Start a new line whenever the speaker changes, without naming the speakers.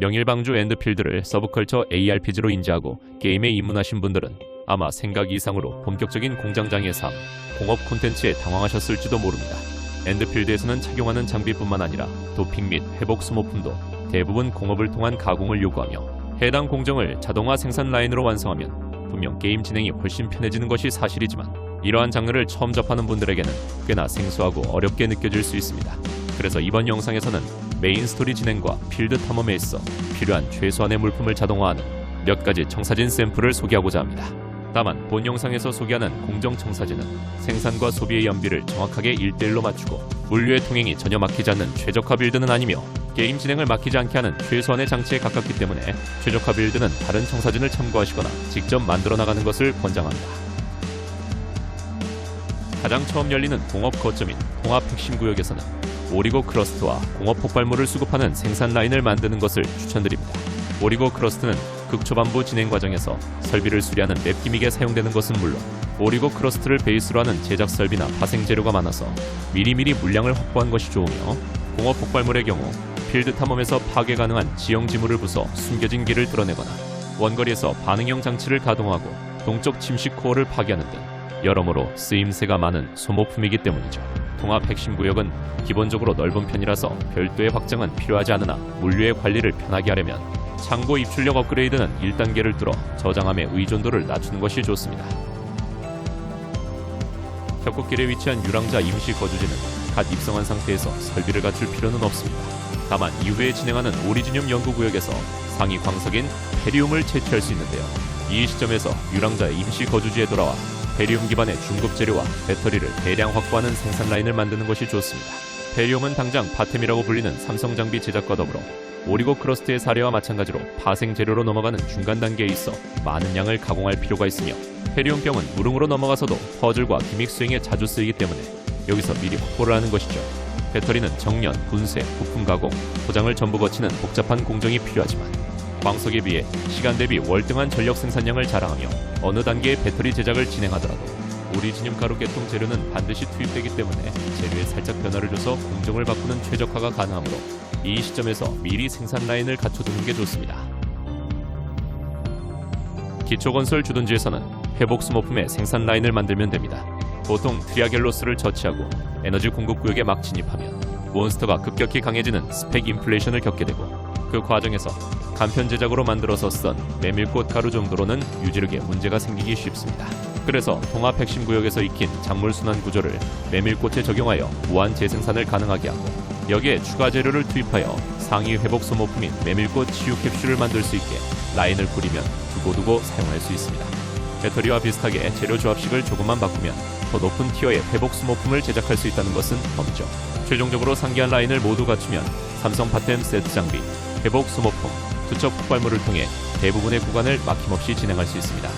명일방주 엔드필드를 서브컬처 ARPG로 인지하고 게임에 입문하신 분들은 아마 생각 이상으로 본격적인 공장장의 삶, 공업 콘텐츠에 당황하셨을지도 모릅니다. 엔드필드에서는 착용하는 장비뿐만 아니라 도핑 및 회복 소모품도 대부분 공업을 통한 가공을 요구하며 해당 공정을 자동화 생산 라인으로 완성하면 분명 게임 진행이 훨씬 편해지는 것이 사실이지만 이러한 장르를 처음 접하는 분들에게는 꽤나 생소하고 어렵게 느껴질 수 있습니다. 그래서 이번 영상에서는 메인 스토리 진행과 필드 탐험에 있어 필요한 최소한의 물품을 자동화하는 몇 가지 청사진 샘플을 소개하고자 합니다. 다만 본 영상에서 소개하는 공정 청사진은 생산과 소비의 연비를 정확하게 1대1로 맞추고 물류의 통행이 전혀 막히지 않는 최적화 빌드는 아니며 게임 진행을 막히지 않게 하는 최소한의 장치에 가깝기 때문에 최적화 빌드는 다른 청사진을 참고하시거나 직접 만들어 나가는 것을 권장합니다. 가장 처음 열리는 공업 거점인 통합 핵심 구역에서는 오리고 크러스트와 공업 폭발물을 수급하는 생산 라인을 만드는 것을 추천드립니다. 오리고 크러스트는 극초반부 진행 과정에서 설비를 수리하는 맵 기믹에 사용되는 것은 물론 오리고 크러스트를 베이스로 하는 제작 설비나 파생 재료가 많아서 미리미리 물량을 확보한 것이 좋으며 공업 폭발물의 경우 필드 탐험에서 파괴 가능한 지형 지물을 부숴 숨겨진 길을 드러내거나 원거리에서 반응형 장치를 가동하고 동쪽 침식 코어를 파괴하는 등 여러모로 쓰임새가 많은 소모품이기 때문이죠. 통합 핵심 구역은 기본적으로 넓은 편이라서 별도의 확장은 필요하지 않으나 물류의 관리를 편하게 하려면 창고 입출력 업그레이드는 1단계를 뚫어 저장함의 의존도를 낮추는 것이 좋습니다. 협곡길에 위치한 유랑자 임시 거주지는 갓 입성한 상태에서 설비를 갖출 필요는 없습니다. 다만 이후에 진행하는 오리지늄 연구구역에서 상위 광석인 페리움을 채취할 수 있는데요. 이 시점에서 유랑자의 임시 거주지에 돌아와 페리움 기반의 중급 재료와 배터리를 대량 확보하는 생산 라인을 만드는 것이 좋습니다. 페리움은 당장 바템이라고 불리는 삼성 장비 제작과 더불어 오리고 크러스트의 사례와 마찬가지로 파생 재료로 넘어가는 중간 단계에 있어 많은 양을 가공할 필요가 있으며 페리움병은 무릉으로 넘어가서도 퍼즐과 기믹 수행에 자주 쓰이기 때문에 여기서 미리 확보를 하는 것이죠. 배터리는 정년, 분쇄, 부품 가공, 포장을 전부 거치는 복잡한 공정이 필요하지만 광석에 비해 시간 대비 월등한 전력 생산량을 자랑하며 어느 단계의 배터리 제작을 진행하더라도 오리지늄 가루 계통 재료는 반드시 투입되기 때문에 재료에 살짝 변화를 줘서 공정을 바꾸는 최적화가 가능하므로 이 시점에서 미리 생산 라인을 갖춰두는 게 좋습니다. 기초건설 주둔지에서는 회복 수모품의 생산 라인을 만들면 됩니다. 보통 트리아겔로스를 처치하고 에너지 공급 구역에 막 진입하면 몬스터가 급격히 강해지는 스펙 인플레이션을 겪게 되고 그 과정에서 간편 제작으로 만들어서 쓴 메밀꽃 가루 정도로는 유지력에 문제가 생기기 쉽습니다. 그래서 통합 핵심 구역에서 익힌 작물 순환 구조를 메밀꽃에 적용하여 무한 재생산을 가능하게 하고 여기에 추가 재료를 투입하여 상위 회복 소모품인 메밀꽃 치유 캡슐을 만들 수 있게 라인을 꾸리면 두고두고 사용할 수 있습니다. 배터리와 비슷하게 재료 조합식을 조금만 바꾸면 더 높은 티어의 회복 소모품을 제작할 수 있다는 것은 없죠. 최종적으로 상기한 라인을 모두 갖추면 삼성 바템 세트 장비, 회복 소모품, 투척 폭발물을 통해 대부분의 구간을 막힘없이 진행할 수 있습니다.